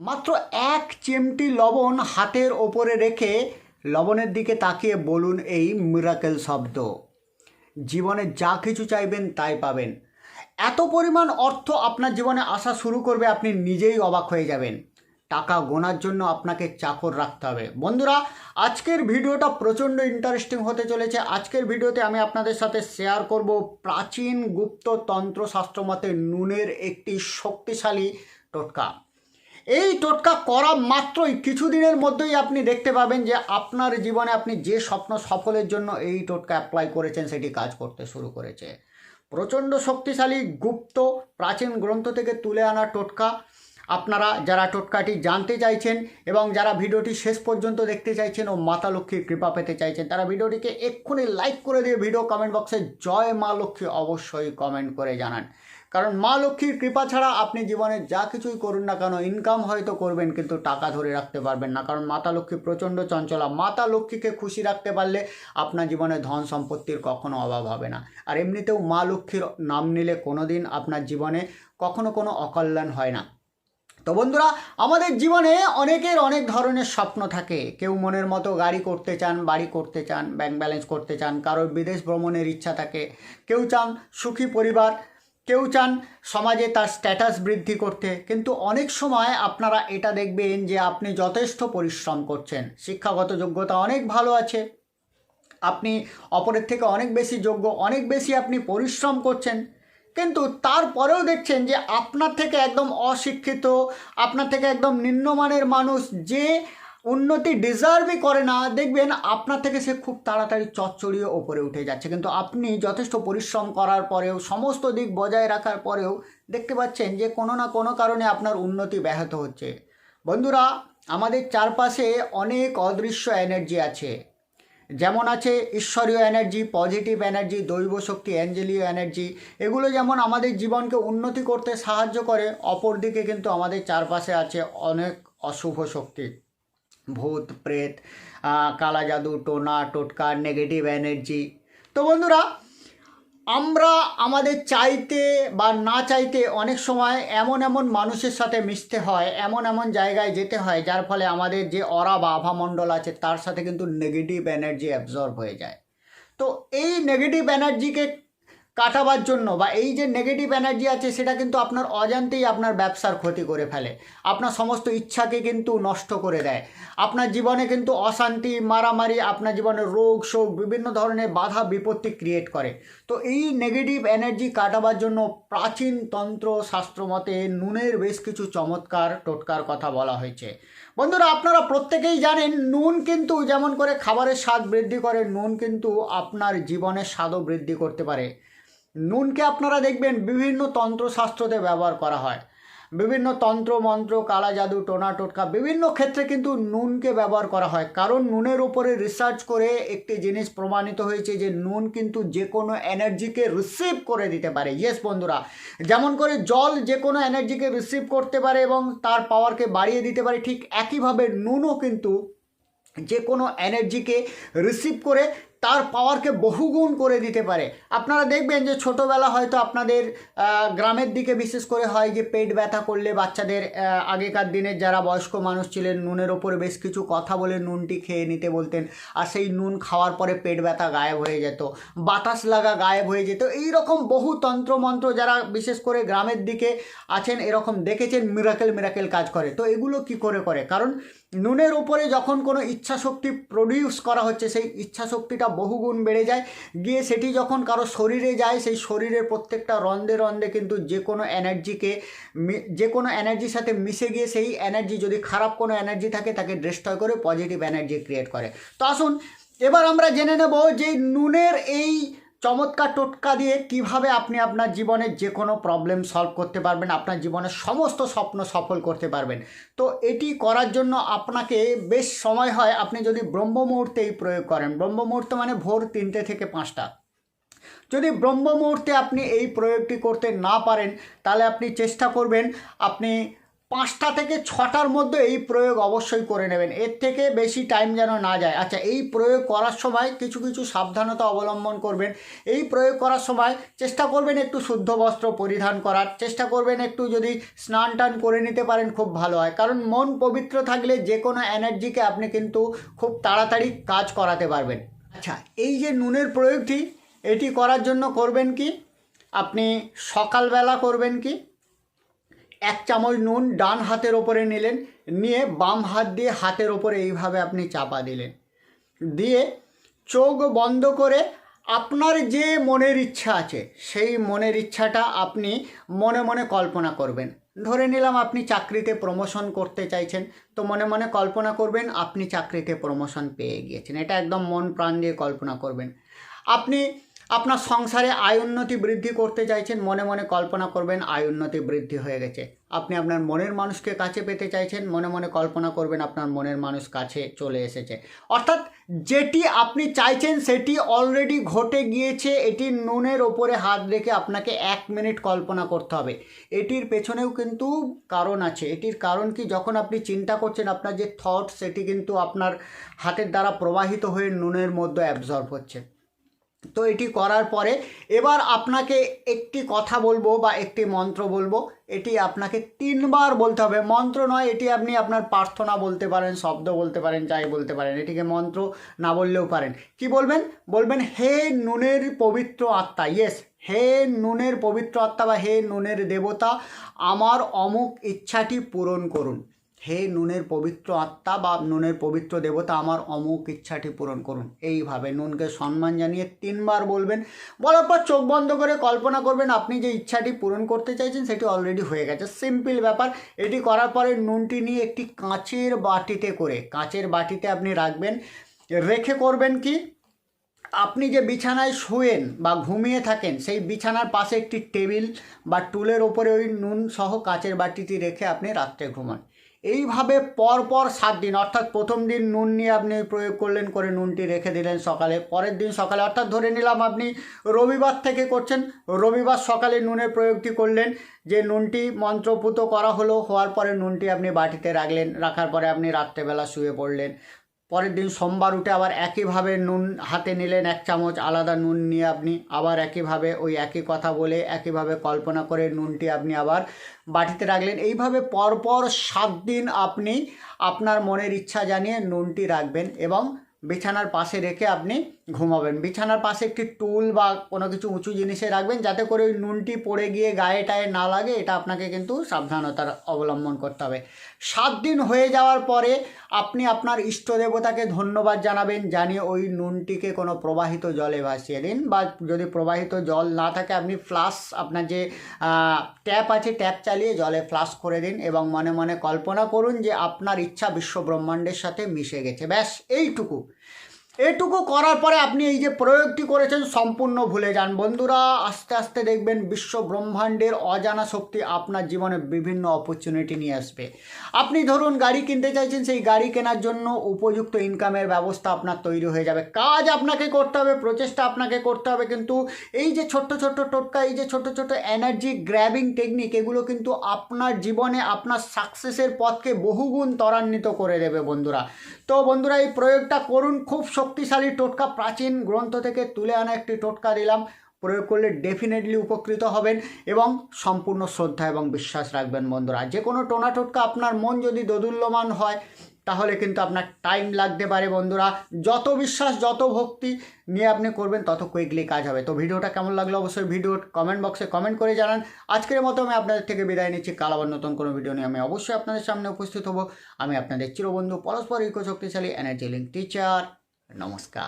মাত্র এক চিমটি লবণ হাতের ওপরে রেখে লবণের দিকে তাকিয়ে বলুন এই মিরাকেল শব্দ। জীবনে যা কিছু চাইবেন তাই পাবেন। এত পরিমাণ অর্থ আপনার জীবনে আসা শুরু করবে, আপনি নিজেই অবাক হয়ে যাবেন। টাকা গোনার জন্য আপনাকে চাকর রাখতে হবে। বন্ধুরা, আজকের ভিডিওটা প্রচণ্ড ইন্টারেস্টিং হতে চলেছে। আজকের ভিডিওতে আমি আপনাদের সাথে শেয়ার করব প্রাচীন গুপ্ত তন্ত্রশাস্ত্র মতে নুনের একটি শক্তিশালী টোটকা। এই টোটকা করা মাত্রই কিছুদিনের মধ্যেই আপনি দেখতে পাবেন যে আপনার জীবনে আপনি যে স্বপ্ন সফলের জন্য এই টোটকা অ্যাপ্লাই করেছেন, সেটি কাজ করতে শুরু করেছে। প্রচণ্ড শক্তিশালী, গুপ্ত, প্রাচীন গ্রন্থ থেকে তুলে আনা টোটকা। আপনারা যারা টোটকাটি জানতে চাইছেন এবং যারা ভিডিওটি শেষ পর্যন্ত দেখতে চাইছেন ও মাতা লক্ষ্মীর কৃপা পেতে চাইছেন, তারা ভিডিওটিকে এক্ষুনি লাইক করে দিয়ে ভিডিও কমেন্ট বক্সে জয় মা লক্ষ্মী অবশ্যই কমেন্ট করে জানান। কারণ মা লক্ষ্মীর কৃপা ছাড়া আপনি জীবনে যা কিছুই করুন না কেন ইনকাম হয়তো করবেন কিন্তু টাকা ধরে রাখতে পারবেন না। কারণ মাতা লক্ষ্মী প্রচণ্ড চঞ্চলা। মাতা লক্ষ্মীকে খুশি রাখতে পারলে আপনার জীবনে ধন সম্পত্তির কখনো অভাব হবে না। আর এমনিতেও মা লক্ষ্মীর নাম নিলে কোনো দিন আপনার জীবনে কখনো কোনো অকল্যাণ হয় না। তো বন্ধুরা, আমাদের জীবনে অনেকের অনেক ধরনের স্বপ্ন থাকে। কেউ মনের মতো গাড়ি করতে চান, বাড়ি করতে চান ব্যাংক ব্যালেন্স করতে চান, কারোর বিদেশ ভ্রমণের ইচ্ছা থাকে, কেউ চান সুখী পরিবার কেউ চান সমাজে তার স্ট্যাটাস বৃদ্ধি করতে, কিন্তু অনেক সময় আপনারা এটা দেখবেন যে আপনি যথেষ্ট পরিশ্রম করছেন। শিক্ষাগত যোগ্যতা অনেক ভালো আছে। আপনি অপরের থেকে অনেক বেশি যোগ্য, অনেক বেশি আপনি পরিশ্রম করছেন। কিন্তু তারপরেও দেখছেন যে আপনার থেকে একদম অশিক্ষিত, আপনার থেকে একদম নিম্নমানের মানুষ যে উন্নতি ডিজার্ভই করে না, দেখবেন আপনার থেকে সে খুব তাড়াতাড়ি চচ্চড়িয়ে ওপরে উঠে যাচ্ছে। কিন্তু আপনি যথেষ্ট পরিশ্রম করার পরেও, সমস্ত দিক বজায় রাখার পরেও দেখতে পাচ্ছেন যে কোনো না কোনো কারণে আপনার উন্নতি ব্যাহত হচ্ছে। বন্ধুরা, আমাদের চারপাশে অনেক অদৃশ্য এনার্জি আছে। যেমন আছে ঈশ্বরীয় এনার্জি পজিটিভ এনার্জি দৈব শক্তি অ্যাঞ্জেলীয় এনার্জি এগুলো যেমন আমাদের জীবনকে উন্নতি করতে সাহায্য করে, অপরদিকে কিন্তু আমাদের চারপাশে আছে অনেক অশুভ শক্তি। ভূত, প্রেত কালা জাদু, টোনা, টোটকা নেগেটিভ এনার্জি তো বন্ধুরা, আমরা আমাদের চাইতে বা না চাইতে অনেক সময় এমন এমন মানুষের সাথে মিশতে হয়, এমন এমন জায়গায় যেতে হয়, যার ফলে আমাদের যে অরা বা আভামণ্ডল আছে, তার সাথে কিন্তু নেগেটিভ এনার্জি অ্যাবজর্ব হয়ে যায়। তো এই নেগেটিভ এনার্জিকে কাটাবার জন্য বা এই যে নেগেটিভ এনার্জি আছে, সেটা কিন্তু আপনার অজান্তেই আপনার ব্যবসার ক্ষতি করে ফেলে। আপনার সমস্ত ইচ্ছাকে কিন্তু নষ্ট করে দেয়। আপনার জীবনে কিন্তু অশান্তি, মারামারি, আপনার জীবনে রোগ, শোক, বিভিন্ন ধরনের বাধা, বিপত্তি ক্রিয়েট করে। তো এই নেগেটিভ এনার্জি কাটাবার জন্য প্রাচীন তন্ত্র শাস্ত্র মতে নুনের বেশ কিছু চমৎকার টোটকার কথা বলা হয়েছে। বন্ধুরা, আপনারা প্রত্যেকেই জানেন নুন কিন্তু যেমন করে খাবারের স্বাদ বৃদ্ধি করে, নুন কিন্তু আপনার জীবনের স্বাদও বৃদ্ধি করতে পারে। নুনকে আপনারা দেখবেন বিভিন্ন তন্ত্রশাস্ত্রতে ব্যবহার করা হয়। বিভিন্ন তন্ত্র, মন্ত্র, কালা জাদু, টোনা, টোটকা, বিভিন্ন ক্ষেত্রে কিন্তু নুনকে ব্যবহার করা হয়। কারণ নুনের উপরে রিসার্চ করে একটি জিনিস প্রমাণিত হয়েছে যে নুন কিন্তু যে কোনো এনার্জিকে রিসিভ করে দিতে পারে। ইয়েস বন্ধুরা, যেমন করে জল যে কোনো এনার্জিকে রিসিভ করতে পারে এবং তার পাওয়ারকে বাড়িয়ে দিতে পারে, ঠিক একইভাবে নুনও কিন্তু যে কোনো এনার্জিকে রিসিভ করে তার পাওয়ারকে বহুগুণ করে দিতে পারে। আপনারা দেখবেন যে ছোটোবেলা হয়তো আপনাদের গ্রামের দিকে বিশেষ করে হয় যে পেট ব্যথা করলে বাচ্চাদের আগেকার দিনের যারা বয়স্ক মানুষ ছিলেন, নুনের ওপরে বেশ কিছু কথা বলে নুনটি খেয়ে নিতে বলতেন আর সেই নুন খাওয়ার পরে পেট ব্যথা গায়েব হয়ে যেত, বাতাস লাগা গায়েব হয়ে যেত। এই রকম বহু তন্ত্রমন্ত্র যারা বিশেষ করে গ্রামের দিকে আছেন, এরকম দেখেছেন, মিরাকেল মিরাকেল কাজ করে। তো এগুলো কি করে করে? কারণ নুনের উপরে যখন কোনো ইচ্ছা শক্তি প্রডিউস করা হচ্ছে, সেই ইচ্ছা শক্তিটা বহুগুণ বেড়ে যায়। গিয়ে সেটি যখন কারও শরীরে যায়, সেই শরীরের প্রত্যেকটা রন্ধে রন্ধে কিন্তু যে কোনো এনার্জিকে যে কোনো এনার্জির সাথে মিশে গিয়ে সেই এনার্জি যদি খারাপ কোনো এনার্জি থাকে, তাকে ডিস্ট্রয় করে পজিটিভ এনার্জি ক্রিয়েট করে। তো আসুন, এবার আমরা জেনে নেব যে নুনের এই চমৎকার টোটকা দিয়ে কীভাবে আপনি আপনার জীবনের যে কোনো প্রবলেম সলভ করতে পারবেন, আপনার জীবনের সমস্ত স্বপ্ন সফল করতে পারবেন। তো এটি করার জন্য আপনাকে বেশ সময় হয়, আপনি যদি ব্রহ্ম মুহূর্তেই প্রয়োগ করেন, ব্রহ্ম মুহূর্ত মানে ভোর তিনটে থেকে পাঁচটা। যদি ব্রহ্ম মুহূর্তে আপনি এই প্রয়োগটি করতে না পারেন, তাহলে আপনি চেষ্টা করবেন, আপনি পাঁচটা থেকে ছটার মধ্যে এই প্রয়োগ অবশ্যই করে নেবেন। এর থেকে বেশি টাইম যেন না যায়। আচ্ছা এই প্রয়োগ করার সময় কিছু কিছু সাবধানতা অবলম্বন করবেন। এই প্রয়োগ করার সময় চেষ্টা করবেন একটু শুদ্ধ বস্ত্র পরিধান করার। চেষ্টা করবেন একটু যদি স্নান টান করে নিতে পারেন, খুব ভালো হয়। কারণ মন পবিত্র থাকলে যে কোনো এনার্জিকে আপনি কিন্তু খুব তাড়াতাড়ি কাজ করাতে পারবেন। আচ্ছা এই যে নুনের প্রয়োগটি, এটি করার জন্য করবেন কি? আপনি সকালবেলা করবেন কি? এক চামচ নুন ডান হাতের ওপরে নিলেন, নিয়ে বাম হাত দিয়ে হাতের ওপরে এইভাবে আপনি চাপা দিলেন। দিয়ে চোখ বন্ধ করে আপনার যে মনের ইচ্ছা আছে, সেই মনের ইচ্ছাটা আপনি মনে মনে কল্পনা করবেন। ধরে নিলাম আপনি চাকরিতে প্রমোশন করতে চাইছেন, তো মনে মনে কল্পনা করবেন আপনি চাকরিতে প্রমোশন পেয়ে গিয়েছেন। এটা একদম মন প্রাণ দিয়ে কল্পনা করবেন। আপনি আপনার সংসারে আয় উন্নতি বৃদ্ধি করতে চাইছেন, মনে মনে কল্পনা করবেন আয় উন্নতি বৃদ্ধি হয়ে গেছে। আপনি আপনার মনের মানুষকে কাছে পেতে চাইছেন, মনে মনে কল্পনা করবেন আপনার মনের মানুষ কাছে চলে এসেছে। অর্থাৎ যেটি আপনি চাইছেন, সেটি অলরেডি ঘটে গিয়েছে, এটি নুনের ওপরে হাত রেখে আপনাকে এক মিনিট কল্পনা করতে হবে। এটির পেছনেও কিন্তু কারণ আছে। এটির কারণ কি? যখন আপনি চিন্তা করছেন, আপনার যে থট সেটি কিন্তু আপনার হাতের দ্বারা প্রবাহিত হয়ে নুনের মধ্যে অ্যাবজর্ব হচ্ছে। তো এটি করার পরে এবার আপনাকে একটি কথা বলব বা একটি মন্ত্র বলব। এটি আপনাকে তিনবার বলতে হবে। মন্ত্র নয়, এটি আপনি আপনার প্রার্থনা বলতে পারেন, শব্দ বলতে পারেন, যাই বলতে পারেন। এটিকে মন্ত্র না বললেও পারেন। কি বলবেন? বলবেন, হে নুনের পবিত্র আত্মা। ইয়েস হে নুনের পবিত্র আত্মা বা হে নুনের দেবতা, আমার অমুক ইচ্ছাটি পূরণ করুন। হে নুনের পবিত্র আত্মা বা নুনের পবিত্র দেবতা, আমার অমুক ইচ্ছাটি পূরণ করুন। এইভাবে নুনকে সম্মান জানিয়ে তিনবার বলবেন। বলার পর চোখ বন্ধ করে কল্পনা করবেন, আপনি যে ইচ্ছাটি পূরণ করতে চাইছেন সেটি অলরেডি হয়ে গেছে। সিম্পল ব্যাপার। এটি করার পরে নুনটি নিয়ে একটি কাঁচের বাটিতে করে, কাঁচের বাটিতে আপনি রাখবেন। রেখে করবেন কি? আপনি যে বিছানায় শুয়েন বা ঘুমিয়ে থাকেন, সেই বিছানার পাশে একটি টেবিল বা টুলের ওপরে ওই নুন সহ কাচের বাটিটি রেখে আপনি রাত্রে ঘুমান। এইভাবে পরপর সাত দিন, অর্থাৎ প্রথম দিন নুন নিয়ে আপনি প্রয়োগ করলেন, করে নুনটি রেখে দিলেন সকালে। পরের দিন সকালে, অর্থাৎ ধরে নিলাম আপনি রবিবার থেকে করছেন, রবিবার সকালে নুনের প্রয়োগটি করলেন, যে নুনটি মন্ত্রপুত করা হলো, হওয়ার পরে নুনটি আপনি বাটিতে রাখলেন, রাখার পরে আপনি রাত্রেবেলা শুয়ে পড়লেন। পরের দিন সোমবার উঠে আবার একইভাবে নুন হাতে নিলেন, এক চামচ আলাদা নুন নিয়ে আপনি আবার একইভাবে ওই একই কথা বলে, একইভাবে কল্পনা করে নুনটি আপনি আবার বাটিতে রাখলেন। এইভাবে পরপর সাত দিন আপনি আপনার মনের ইচ্ছা জানিয়ে নুনটি রাখবেন এবং বিছানার পাশে রেখে আপনি ঘুমাবেন। বিছানার পাশে একটি টুল বা কোনো কিছু উঁচু জিনিসে রাখবেন, যাতে করে ওই নুনটি পড়ে গিয়ে গায়ে টায়ে না লাগে। এটা আপনাকে কিন্তু সাবধানতার অবলম্বন করতে হবে। সাত দিন হয়ে যাওয়ার পরে আপনি আপনার ইষ্ট দেবতাকে ধন্যবাদ জানাবেন, জানিয়ে ওই নুনটিকে কোনো প্রবাহিত জলে ভাসিয়ে দিন বা যদি প্রবাহিত জল না থাকে, আপনি ফ্লাশ, আপনার যে ট্যাপ আছে, ট্যাপ চালিয়ে জলে ফ্লাশ করে দিন এবং মনে মনে কল্পনা করুন যে আপনার ইচ্ছা বিশ্ব ব্রহ্মাণ্ডের সাথে মিশে গেছে। ব্যাস, এইটুকু। এটুকু করার পরে আপনি এই যে প্রয়োগটি করেছেন সম্পূর্ণ ভুলে যান। বন্ধুরা, আস্তে আস্তে দেখবেন বিশ্ব ব্রহ্মাণ্ডের অজানা শক্তি আপনার জীবনে বিভিন্ন অপরচুনিটি নিয়ে আসবে। আপনি ধরুন গাড়ি কিনতে চাইছেন, সেই গাড়ি কেনার জন্য উপযুক্ত ইনকামের ব্যবস্থা আপনার তৈরি হয়ে যাবে। কাজ আপনাকে করতে হবে, প্রচেষ্টা আপনাকে করতে হবে, কিন্তু এই যে ছোট্ট ছোট্ট টোটকা, এই যে ছোট ছোট এনার্জি গ্র্যাবিং টেকনিক এগুলো কিন্তু আপনার জীবনে আপনার সাকসেসের পথকে বহুগুণ ত্বরান্বিত করে দেবে বন্ধুরা। তো বন্ধুরা, এই প্রয়োগটা করুন, খুব শক্তিশালী টোটকা প্রাচীন গ্রন্থ থেকে তুলে আনা একটি টোটকা দিলাম। প্রয়োগ করলে ডেফিনেটলি উপকৃত হবেন এবং সম্পূর্ণ শ্রদ্ধা এবং বিশ্বাস রাখবেন বন্ধুরা। যে কোনো টোনা টোটকা আপনার মন যদি দোদুল্যমান হয়, তাহলে কিন্তু আপনার টাইম লাগতে পারে বন্ধুরা। যত বিশ্বাস, যত ভক্তি নিয়ে আপনি করবেন, তত কুইকলি কাজ হবে। তো ভিডিওটা কেমন লাগল অবশ্যই ভিডিওর কমেন্ট বক্সে কমেন্ট করে জানান। আজকের মতো আমি আপনাদের থেকে বিদায় নিচ্ছি। কাল আবার নতুন কোনো ভিডিও নিয়ে আমি অবশ্যই আপনাদের সামনে উপস্থিত হব। আমি আপনাদের চিরবন্ধু পরস্পর ইকো শক্তিশালী এনার্জি লিঙ্ক টিচার নমস্কার।